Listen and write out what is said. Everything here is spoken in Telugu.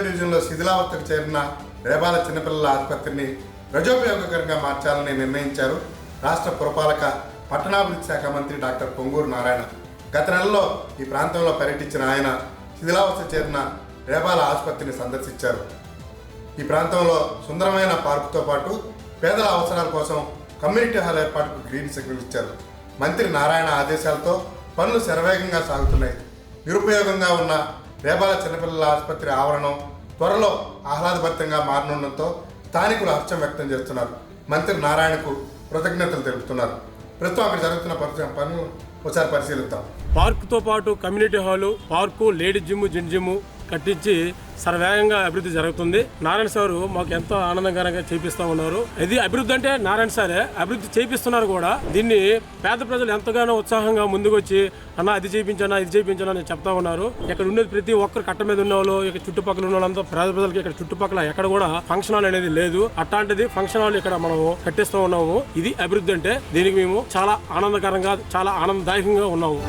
శిథిలావస్థకు చేరిన రేబాల చిన్నపిల్లల ఆసుపత్రిని ప్రజోపయోగకరంగా మార్చాలని నిర్ణయించారు రాష్ట్ర పురపాలక పట్టణాభివృద్ధి శాఖ మంత్రి డాక్టర్ పొంగూరు నారాయణ. గత నెలలో ఈ ప్రాంతంలో పర్యటించిన ఆయన శిథిలావస్థ చేరిన రేబాల ఆసుపత్రిని సందర్శించారు. ఈ ప్రాంతంలో సుందరమైన పార్కుతో పాటు పేదల అవసరాల కోసం కమ్యూనిటీ హాల్ ఏర్పాటుకు గ్రీన్ సిగ్నల్ ఇచ్చారు. మంత్రి నారాయణ ఆదేశాలతో పనులు శరవేగంగా సాగుతున్నాయి. నిరుపయోగంగా ఉన్న రేబాల చిన్నపిల్లల ఆసుపత్రి ఆవరణం త్వరలో ఆహ్లాదభరితంగా మారనుండటంతో స్థానికులు హర్షం వ్యక్తం చేస్తున్నారు. మంత్రి నారాయణకు కృతజ్ఞతలు తెలుపుతున్నారు. ప్రస్తుతం అక్కడ జరుగుతున్న పనులు ఒకసారి పరిశీలిద్దాం. పార్కుతో పాటు community hall park lady gym జిన్ జిమ్ కట్టించి సర్వేగంగా అభివృద్ధి జరుగుతుంది. నారాయణ సారు మాకు ఎంతో ఆనందకరంగా చేపిస్తూ ఉన్నారు. ఇది అభివృద్ధి అంటే నారాయణ సారే. అభివృద్ధి చేపిస్తున్నారు కూడా. దీన్ని పేద ప్రజలు ఎంతగానో ఉత్సాహంగా ముందుకొచ్చి అన్న అది చేయించనా ఇది చేయించనా అని చెప్తా ఉన్నారు. ఇక్కడ ఉండేది ప్రతి ఒక్కరు కట్ట మీద ఉన్న వాళ్ళు ఇక్కడ చుట్టుపక్కల ఉన్న వాళ్ళంతా పేద ప్రజలకి ఇక్కడ చుట్టుపక్కల ఎక్కడ కూడా ఫంక్షన్ హాల్ అనేది లేదు. అట్లాంటిది ఫంక్షన్ హాల్ ఇక్కడ మనము కట్టిస్తూ ఉన్నాము. ఇది అభివృద్ధి అంటే దీనికి మేము చాలా ఆనందకరంగా చాలా ఆనందదాయకంగా ఉన్నాము.